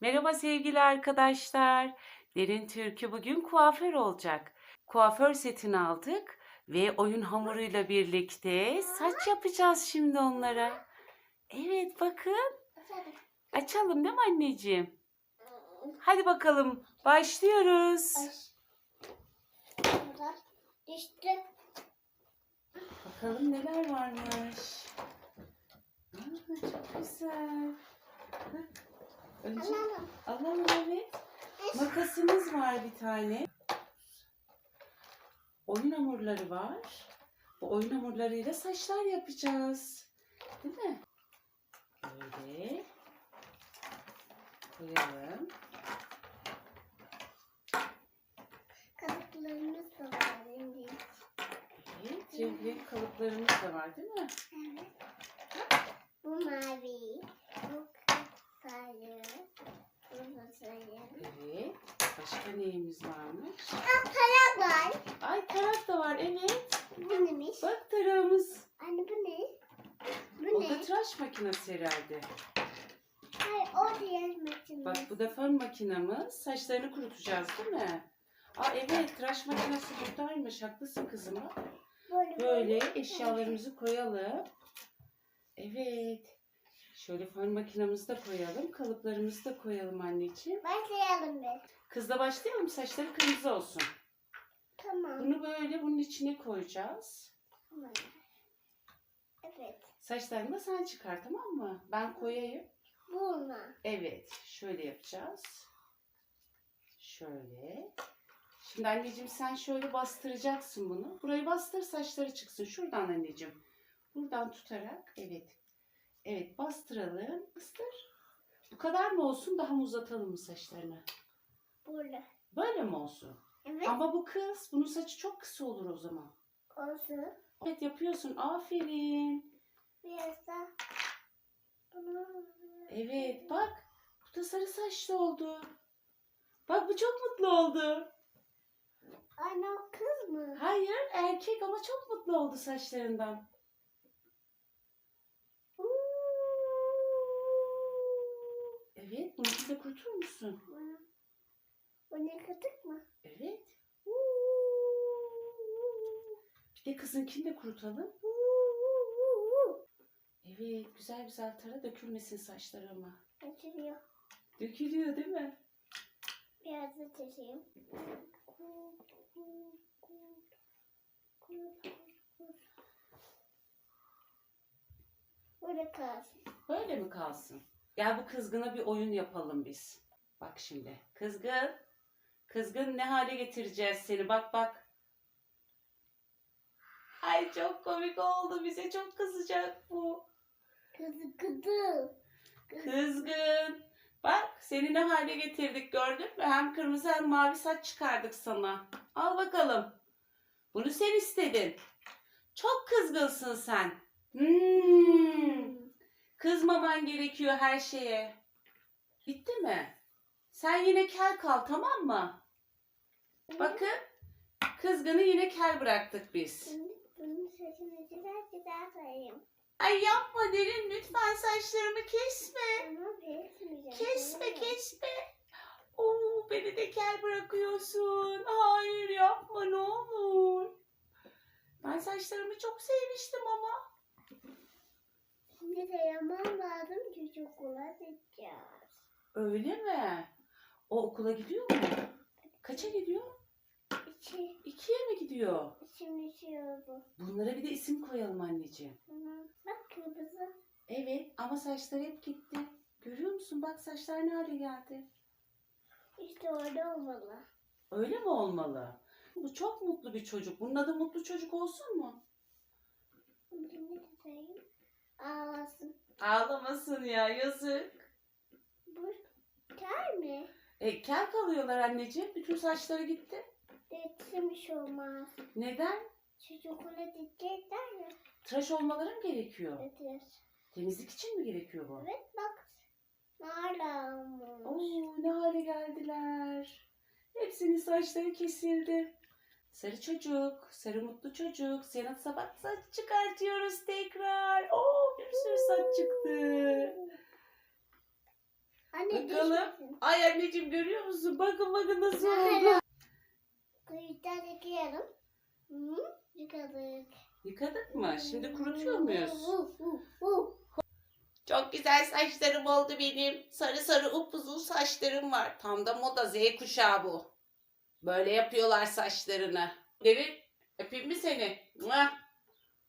Merhaba sevgili arkadaşlar. Derin Türkü bugün kuaför olacak. Kuaför setini aldık ve oyun hamuruyla birlikte saç yapacağız şimdi onlara. Evet bakın. Açalım değil mi anneciğim? Hadi bakalım başlıyoruz. Düştü. Bakalım neler varmış. Aa, çok güzel. Bak. Önce Alalım. alalım evet. Makasımız var bir tane. Oyun hamurları var. Bu oyun hamurlarıyla saçlar yapacağız. Değil mi? Böyle. Koyalım. Kalıplarımız da var. Evet. Renk kalıplarımız da var değil mi? Evet. Bu mavi. Bu Evet. Başka neyimiz varmış? Aa, para var. Ay tarak da var evet. Bu neymiş? Bak tarağımız. Anne bu ne? Bu O ne? da tıraş makinesi herhalde. Hayır o diğer makine. Bak bu da fön makinamız. Saçlarını kurutacağız değil mi? Aa evet tıraş makinesi buradaymış. Haklısın kızım. Böyle, Böyle eşyalarımızı koyalım. Evet. Şöyle fön makinamızı da koyalım. Kalıplarımızı da koyalım anneciğim. Başlayalım bir. Kızla başlayalım. Saçları kırmızı olsun. Tamam. Bunu böyle bunun içine koyacağız. Tamam. Evet. Saçlarını da sen çıkar tamam mı? Ben koyayım. Bulma. Evet, şöyle yapacağız. Şöyle. Şimdi anneciğim sen şöyle bastıracaksın bunu. Burayı bastır saçları çıksın. Şuradan anneciğim. Buradan tutarak. Evet. Evet bastıralım. Bastır. Bu kadar mı olsun daha mı uzatalım mı saçlarını? Burada. Böyle mi olsun? Evet. Ama bu kız. Bunun saçı çok kısa olur o zaman. Olsun. Evet yapıyorsun. Aferin. Biraz da bunu Evet bak. Bu da sarı saçlı oldu. Bak bu çok mutlu oldu. Anne o kız mı? Hayır erkek ama çok mutlu oldu saçlarından. Evet bunu bir de kurutur musun? Bu ne katık mı? Evet. Bir de kızınkini de kurutalım. Evet güzel güzel tara dökülmesin saçları ama. Kaçırıyor. Dökülüyor değil mi? Biraz da taşıyayım. Burada kalsın. Böyle mi kalsın? Gel bu kızgına bir oyun yapalım biz. Bak şimdi. Kızgın. Kızgın ne hale getireceğiz seni? Bak bak. Ay çok komik oldu. Bize çok kızacak bu. Kızı. Kızgın. Bak seni ne hale getirdik gördün mü? Hem kırmızı hem mavi saç çıkardık sana. Al bakalım. Bunu sen istedin. Çok kızgınsın sen. Hmm. Kızmaman gerekiyor her şeye. Bitti mi? Sen yine kel kal tamam mı? Bakın kızgını yine kel bıraktık biz. Bunun saçını güzel güzel koyayım. Ay yapma derin lütfen saçlarımı kesme. Ama kesmeyeceğim. Kesme kesme. Oo beni de kel bırakıyorsun. Hayır yapma ne olur. Ben saçlarımı çok sevmiştim ama. Şimdi de yaman lazım çünkü okula gideceğiz. Öyle mi? O okula gidiyor mu? Kaça gidiyor? İçi, İkiye mi gidiyor? içim içiyordu. Bunlara bir de isim koyalım anneciğim. Tamam. Bak kırmızı. Evet ama saçları hep gitti. Görüyor musun? Bak saçlar ne hale geldi. İşte orada olmalı. Öyle mi olmalı? Bu çok mutlu bir çocuk. Bunun adı mutlu çocuk olsun mu? Şimdi ne diyeyim? Ağlasın. Ağlamasın ya yazık. Bu kel mi? E, kel kalıyorlar anneciğim. Bütün saçları gitti. Geçmiş olmaz. Neden? Çocuk okula gidecekler ya. Tıraş olmaları mı gerekiyor? Evet. Temizlik için mi gerekiyor bu? Evet bak. Hala olmuş. Oo ne hale geldiler. Hepsinin saçları kesildi. Sarı çocuk, sarı mutlu çocuk. Senin sabah saç çıkartıyoruz tekrar. Oo bir sürü saç çıktı. Anne Bakalım. düşmesin. Ay anneciğim görüyor musun? Bakın bakın nasıl oldu. Kuyudan yıkayalım. Hı? Yıkadık. Yıkadık mı? Şimdi kurutuyor muyuz? Çok güzel saçlarım oldu benim. Sarı sarı upuzun saçlarım var. Tam da moda Z kuşağı bu. Böyle yapıyorlar saçlarını. Derin öpeyim mi seni? Mua.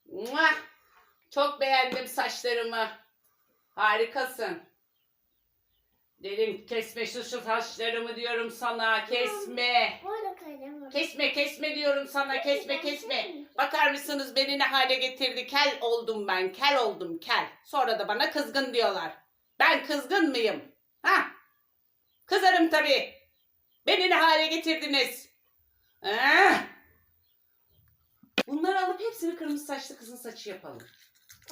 Mua. Çok beğendim saçlarımı. Harikasın. Derin kesme şu, şu saçlarımı diyorum sana. Kesme. Kesme kesme diyorum sana. Kesme kesme. Bakar mısınız beni ne hale getirdi? Kel oldum ben, kel oldum, kel. Sonra da bana kızgın diyorlar. Ben kızgın mıyım? Ha? Kızarım tabii. Beni ne hale getirdiniz? Ah! Bunları alıp hepsini kırmızı saçlı kızın saçı yapalım.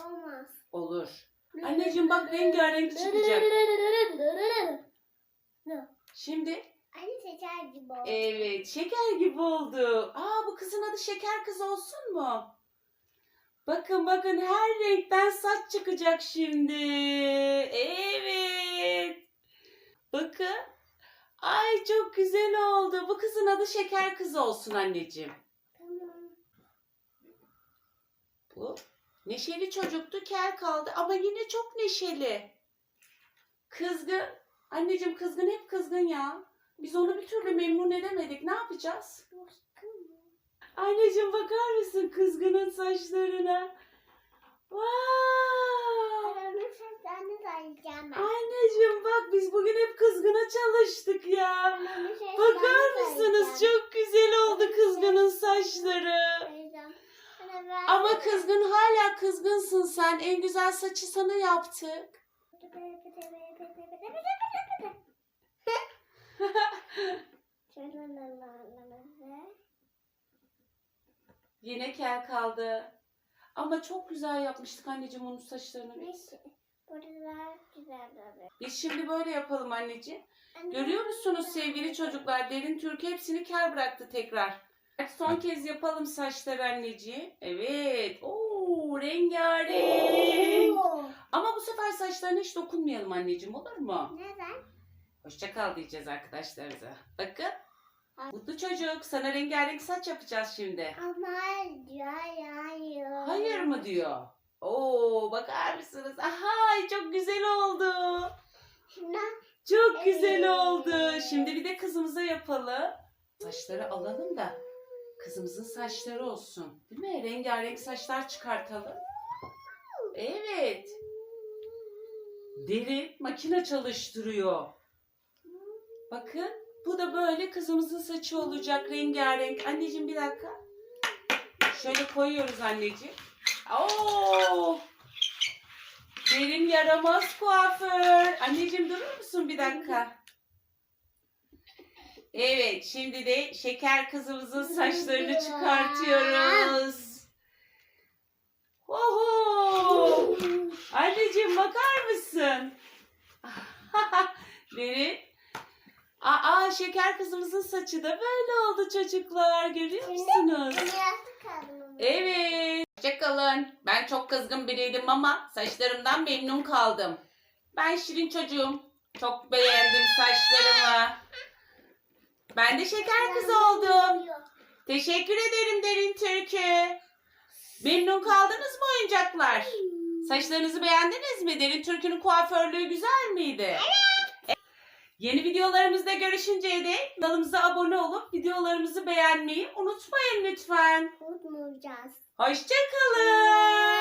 Olmaz. Olur. Anneciğim bak rengarenk çıkacak. Şimdi Anne şeker gibi oldu. evet şeker gibi oldu. Aa bu kızın adı şeker kız olsun mu? Bakın bakın her renkten saç çıkacak şimdi. Evet. Bakın. Ay çok güzel oldu. Bu kızın adı şeker kız olsun anneciğim. Tamam. Bu neşeli çocuktu kel kaldı ama yine çok neşeli. Kızgın. Anneciğim kızgın hep kızgın ya. Biz onu bir türlü memnun edemedik. Ne yapacağız? Anneciğim bakar mısın kızgının saçlarına? Wow! Adamın seslerini sayacağım ben. Anneciğim bak biz bugün hep kızgına çalıştık ya. Seslerini Bakar mısınız? Çok güzel oldu kızgının saçları. Sayacağım. Anne, ben- Ama kızgın hala kızgınsın sen. En güzel saçı sana yaptık. Yine kel kaldı. Ama çok güzel yapmıştık anneciğim onun saçlarını biz. Biz şimdi böyle yapalım anneciğim. Anne, Görüyor musunuz sevgili çocuklar? Derin Türk hepsini kel bıraktı tekrar. Son kez yapalım saçları anneciğim. Evet. Oo rengarenk. Oo. Ama bu sefer saçlarına hiç dokunmayalım anneciğim olur mu? Neden? Hoşça kal diyeceğiz arkadaşlarımıza. Bakın. Mutlu çocuk sana rengarenk saç yapacağız şimdi. Ama diyor hayır. Hayır mı diyor. Oo bakar mısınız? Aha çok güzel oldu. Çok güzel oldu. Şimdi bir de kızımıza yapalım. Saçları alalım da kızımızın saçları olsun. Değil mi? Rengarenk saçlar çıkartalım. Evet. Derin makine çalıştırıyor. Bakın bu da böyle kızımızın saçı olacak rengarenk. Anneciğim bir dakika. Şöyle koyuyoruz anneciğim. Oo! Derin yaramaz kuaför. Anneciğim durur musun bir dakika? Evet şimdi de şeker kızımızın saçlarını çıkartıyoruz. Oho! Anneciğim bakar mısın? Derin. Aa şeker kızımızın saçı da böyle oldu çocuklar. Görüyor musunuz? Hoşçakalın. Ben çok kızgın biriydim ama saçlarımdan memnun kaldım. Ben Şirin çocuğum. Çok beğendim saçlarımı. Ben de şeker kız oldum. Teşekkür ederim Derin Türkü. Memnun kaldınız mı oyuncaklar? Saçlarınızı beğendiniz mi? Derin Türkü'nün kuaförlüğü güzel miydi? Evet. Yeni videolarımızda görüşünceye dek kanalımıza abone olup videolarımızı beğenmeyi unutmayın lütfen. Unutmayacağız. Hoşçakalın.